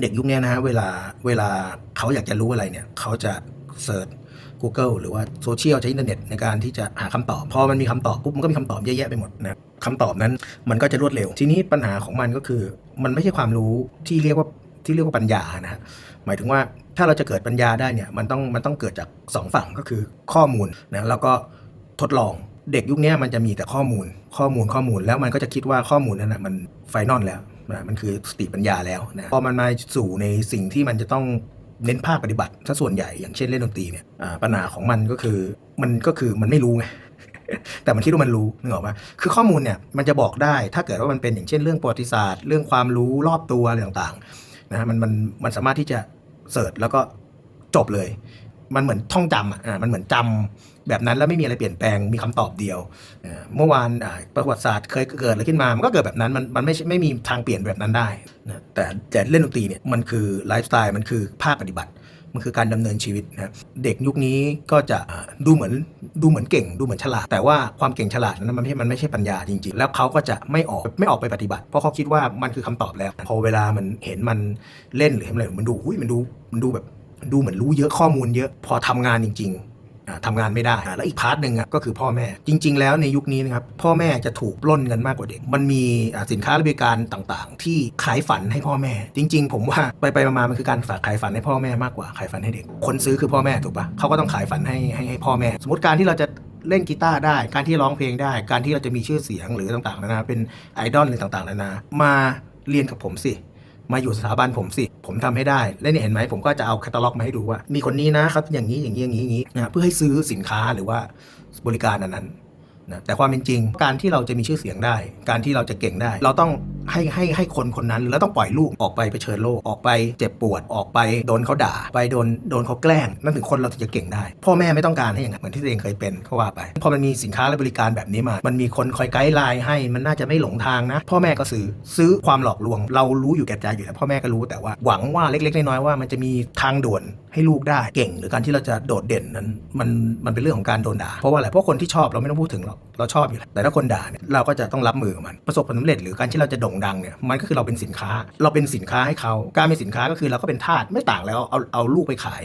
เด็กยุคนี้นะฮะเวลาเวลาเขาอยากจะรู้อะไรเนี่ยเขาจะเสิร์ช Google หรือว่าโซเชียลใช้อินเทอร์เน็ตในการที่จะหาคำตอบ พอมันมีคำตอบปุ๊บมันก็มีคำตอบเยอะแยะไปหมดนะคำตอบนั้นมันก็จะรวดเร็ว ทีนี้ปัญหาของมันก็คือ มันไม่ใช่ความรู้ที่เรียกว่าที่เรียกว่าปัญญานะฮะหมายถึงว่าถ้าเราจะเกิดปัญญาได้เนี่ยมันต้องมันต้องเกิดจากสองฝั่งก็คือข้อมูลนะแล้วก็ทดลองเด็กยุคนี้มันจะมีแต่ข้อมูล ข้อมูลข้อมูลแล้วมันก็จะคิดว่าข้อมูลนั้นนะมันไฟนอลแล้ว นะมันคือสติปัญญาแล้วนะพอมันมาสู่ในสิ่งที่มันจะต้องเน้นภาคปฏิบัติซะส่วนใหญ่อย่างเช่นเล่นดนตรีเนี่ยปัญหาของมันก็คือมันก็คือมันไม่รู้ไงแต่มันคิดว่ามันรู้นึกออกปะคือข้อมูลเนี่ยมันจะบอกได้ถ้าเกิดว่ามันเป็นอย่างเช่นเรื่องประวัติศาสตร์ เรื่องความรู้รอบตัวอะไรต่างๆนะฮะมันมันมันสามารถที่จะเสิร์ชแล้วก็จบเลย มันเหมือนท่องจำอะมันเหมือนจำแบบนั้นแล้วไม่มีอะไรเปลี่ยนแปลงมีคำตอบเดียวเมื่อวานประวัติศาสตร์เคยเกิดอะไรขึ้นมา มันก็เกิดแบบนั้นมันมันไม่ไม่มีทางเปลี่ยนแบบนั้นได้นะแต่แต่เล่นดนตรีเนี่ยมันคือไลฟ์สไตล์มันคือภาคปฏิบัติ มันคือการดำเนินชีวิตนะเด็กยุคนี้ก็จะดูเหมือนดูเหมือนเก่ง ดูเหมือนฉลาด แต่ว่าความเก่งฉลาดนั้นมันไม่ใช่มันไม่ใช่ปัญญาจริงๆ แล้วเขาก็จะไม่ออกไม่ออกไปปฏิบัติ เพราะเขาคิดว่ามันคือคำตอบแล้ว พอเวลามันเห็นมันเล่นหรือเห็นอะไรมันดูอุ้ยมันดูมันดูแบบ ดูเหมือนรู้เยอะข้อมูลเยอะพอทำงานจริงๆอ่าทำงานไม่ได้อ่าแล้วอีกพาร์ทหนึ่งอะก็คือพ่อแม่ จริง ๆ แล้วในยุคนี้นะครับพ่อแม่จะถูกปล้นเงินมากกว่าเด็ก มันมีอ่าสินค้าและบริการต่างๆ ที่ขายฝันให้พ่อแม่ จริง ๆ ผมว่าไปไปๆมาๆมันคือการฝากขายฝันให้พ่อแม่มากกว่าขายฝันให้เด็ก คนซื้อคือพ่อแม่ถูกปะเขาก็ต้องขายฝันให้ให้ให้พ่อแม่ สมมติการที่เราจะเล่นกีตาร์ได้ การที่ร้องเพลงได้ การที่เราจะมีชื่อเสียงหรือต่างๆนานาเป็นไอดอลอะไรต่างๆนานามาเรียนกับผมสิ มาอยู่สถาบันผมสิ ผมทำให้ได้ และเนี่ยเห็นไหมผมก็จะเอาแคตตาล็อกมาให้ดูว่า มีคนนี้นะเขาอย่างนี้อย่างนี้อย่างนี้อย่างนี้นะเพื่อให้ซื้อสินค้าหรือว่าบริการอันนั้ นะแต่ความเป็นจริง การที่เราจะมีชื่อเสียงได้ การที่เราจะเก่งได้ เราต้องให้ให้ให้คนคนนั้น แล้วต้องปล่อยลูกออกไปเผชิญโลกออกไปเจ็บปวดออกไปโดนเขาด่า ไปโดนโดนเขาแกล้ง นั่นถึงคนเราถึงจะเก่งได้ พ่อแม่ไม่ต้องการให้อย่างนั้นเหมือนที่ตัวเองเคยเป็นเขาว่าไปพอมันมีสินค้าและบริการแบบนี้มา มันมีคนคอยไกด์ไลน์ให้มันน่าจะไม่หลงทางนะ พ่อแม่ก็ซื้อซื้อความหลอกลวง เรารู้อยู่แก่ใจอยู่แล้วพ่อแม่ก็รู้แต่ว่าหวังว่าเล็กๆน้อยๆว่ามันจะมีทางด่วนให้ลูกได้เก่ง หรือการที่เราจะโดดเด่นนั้นมันมันเป็นเรื่องของการโดนด่าเพราะว่าอะไรเพราะคนที่ชอบเราไม่ต้องพูดถึงหรอกเราชอบอยู่แล้วแต่ถ้าคนด่าเนี่ยเราก็จะต้องรับมือกับมันประสบผลสำเร็จหรือการที่เราจะโด่งดังเนี่ยมันก็คือเราเป็นสินค้า เราเป็นสินค้าให้เขาการเป็นสินค้าก็คือเราก็เป็นทาสไม่ต่างแล้วเอาเอาลูกไปขาย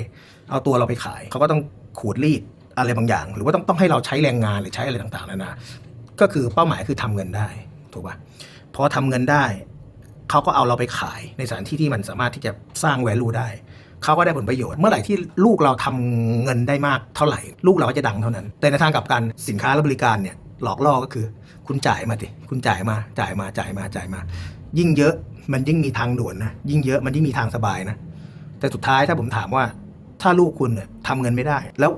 เอาตัวเราไปขาย เขาก็ต้องขูดรีดอะไรบางอย่าง หรือว่าต้องต้องให้เราใช้แรงงานหรือใช้อะไรต่างๆนานาก็คือเป้าหมายคือทำเงินได้ถูกป่ะพอทำเงินได้ เขาก็เอาเราไปขายในสถานที่ที่มันสามารถที่จะสร้างแวลูได้ เขาก็ได้ผลประโยชน์ เมื่อไหร่ที่ลูกเราทำเงินได้มากเท่าไหร่ ลูกเราก็จะดังเท่านั้น แต่ในทางกลับกันสินค้าและบริการเนี่ยหลอกล่อก็คือ คุณจ่ายมาดิคุณจ่ายมาจ่ายมาจ่ายมาจ่ายมา ยิ่งเยอะมันยิ่งมีทางด่วนนะยิ่งเยอะมันยิ่งมีทางสบายนะแต่สุดท้ายถ้าผมถามว่าถ้าลูกคุณเนี่ยทำเงินไม่ได้ แล้ว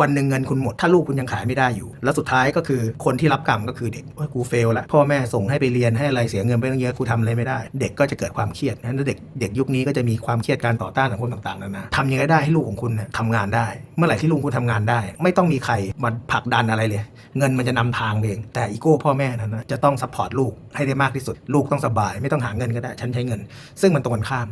วันหนึ่งเงินคุณหมด ถ้าลูกคุณยังขายไม่ได้อยู่ แล้วสุดท้ายก็คือคนที่รับกรรมก็คือเด็กว่ากูเฟลละพ่อแม่ส่งให้ไปเรียนให้อะไรเสียเงินไปตั้งเยอะกูทำอะไรไม่ได้ เด็กก็จะเกิดความเครียดนั้นเด็กเด็กยุคนี้ก็จะมีความเครียดการต่อต้านสังคมต่างๆนานาทำยังไงได้ให้ลูกของคุณทำงานได้ เมื่อไหร่ที่ลูกคุณทำงานได้ ไม่ต้องมีใครมาผลักดันอะไรเลย เงินมันจะนำทางเอง แต่อีโก้พ่อแม่นั้นนะจะต้องซัพพอร์ตลูกให้ได้มากที่สุด ลูกต้องสบาย ไม่ต้องหาเงินก็ได้ฉันใช้เงิน ซึ่งมันตรงกันข้าม